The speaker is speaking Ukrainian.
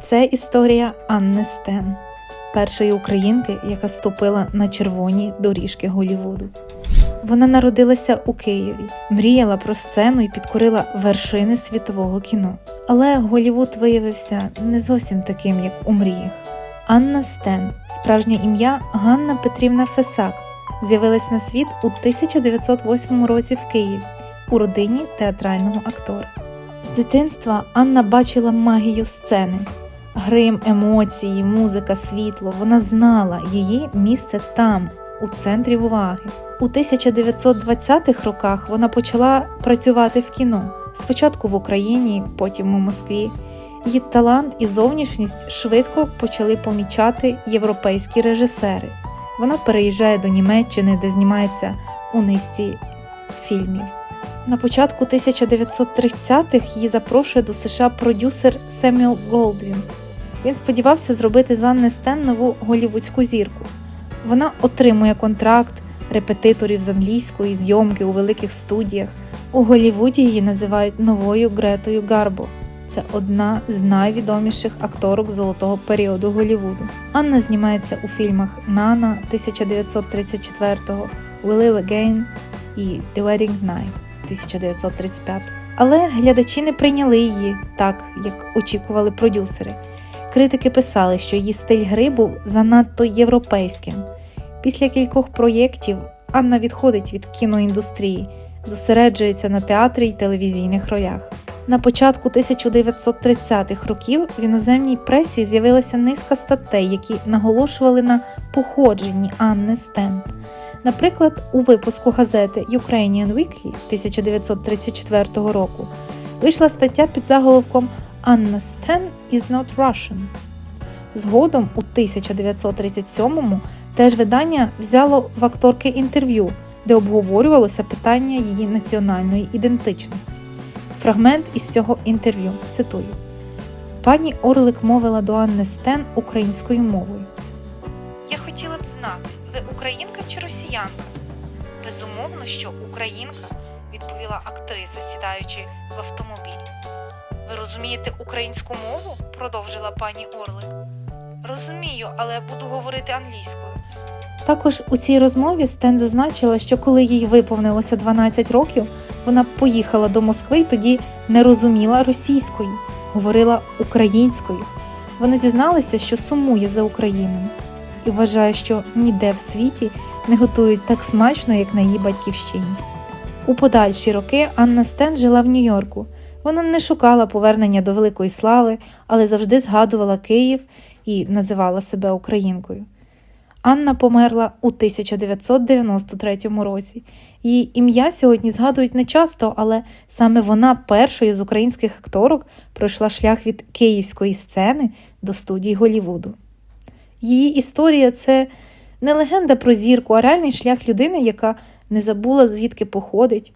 Це історія Анни Стен, першої українки, яка ступила на червоні доріжки Голівуду. Вона народилася у Києві, мріяла про сцену і підкорила вершини світового кіно. Але Голівуд виявився не зовсім таким, як у мріях. Анна Стен, справжнє ім'я Ганна Петрівна Фесак, з'явилась на світ у 1908 році в Києві у родині театрального актора. З дитинства Анна бачила магію сцени, грим, емоції, музика, світло. Вона знала її місце там, у центрі уваги. У 1920-х роках вона почала працювати в кіно. Спочатку в Україні, потім у Москві. Її талант і зовнішність швидко почали помічати європейські режисери. Вона переїжджає до Німеччини, де знімається у низці фільмів. На початку 1930-х її запрошує до США продюсер Семюел Голдвін. Він сподівався зробити з Анни Стен нову голівудську зірку. Вона отримує контракт репетиторів з англійської зйомки у великих студіях. У Голівуді її називають новою Гретою Гарбо. Це одна з найвідоміших акторок золотого періоду Голівуду. Анна знімається у фільмах Нана 1934-го, We Live Again і The Wedding Night 1935. Але глядачі не прийняли її так, як очікували продюсери. Критики писали, що її стиль гри був занадто європейським. Після кількох проєктів Анна відходить від кіноіндустрії, зосереджується на театрі й телевізійних ролях. На початку 1930-х років в іноземній пресі з'явилася низка статей, які наголошували на походженні Анни Стен. Наприклад, у випуску газети Ukrainian Weekly 1934 року вийшла стаття під заголовком Anna Стен is not Russian. Згодом, у 1937-му, теж видання взяло в акторки інтерв'ю, де обговорювалося питання її національної ідентичності. Фрагмент із цього інтерв'ю цитую: Пані Орлик мовила до Анни Стен українською мовою. Я хотіла б знати, ви українка чи росіянка? Безумовно, що українка, відповіла актриса, сідаючи в автомобіль. Ви розумієте українську мову? продовжила пані Орлик. Розумію, але буду говорити англійською. Також у цій розмові Стен зазначила, що коли їй виповнилося 12 років, вона поїхала до Москви і тоді не розуміла російської, говорила українською. Вона зізналася, що сумує за Україною і вважає, що ніде в світі не готують так смачно, як на її батьківщині. У подальші роки Анна Стен жила в Нью-Йорку. Вона не шукала повернення до великої слави, але завжди згадувала Київ і називала себе українкою. Анна померла у 1993 році. Її ім'я сьогодні згадують не часто, але саме вона першою з українських акторок пройшла шлях від київської сцени до студії Голівуду. Її історія це не легенда про зірку, а реальний шлях людини, яка не забула, звідки походить,